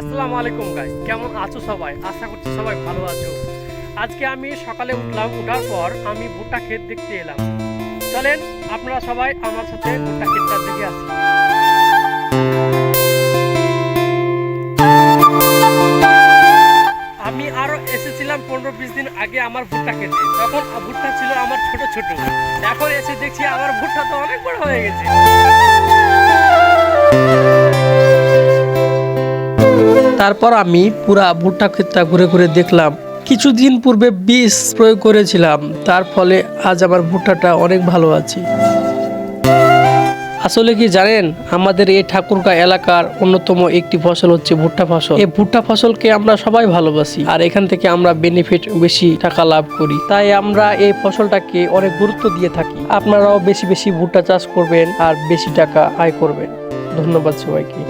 আসসালামু আলাইকুম গাইস কেমন আছো সবাই? আশা করছি সবাই ভালো আছো। আজকে আমি সকালে উঠলাম, উঠার পর আমি ভুট্টা ক্ষেত দেখতে এলাম। চলেন, আপনারা সবাই আমার সাথে ভুট্টা ক্ষেতটা দেখে আসি। আমি আরও এসেছিলাম পনেরো বিশ দিন আগে আমার ভুট্টা খেতে তখন ভুট্টা ছিল আমার ছোট ছোট। এখন এসে দেখছি আমার ভুট্টা তো অনেক বড় হয়ে গেছে। তারপর আমি পুরা ভুট্টা ক্ষেতটা ঘুরে ঘুরে দেখলাম। কিছুদিন পূর্বে বীজ প্রয়োগ করেছিলাম, তার ফলে আজ আমার ভুট্টাটা অনেক ভালো আছে। আসলে কি জানেন, আমাদের এই ঠাকুরগাঁ এলাকার অন্যতম একটি ফসল হচ্ছে ভুট্টা ফসল। এই ভুট্টা ফসলকে আমরা সবাই ভালোবাসি, আর এখান থেকে আমরা বেনিফিট বেশি টাকা লাভ করি। তাই আমরা এই ফসলটাকে অনেক গুরুত্ব দিয়ে থাকি। আপনারাও বেশি বেশি ভুট্টা চাষ করবেন আর বেশি টাকা আয় করবেন। ধন্যবাদ সবাইকে।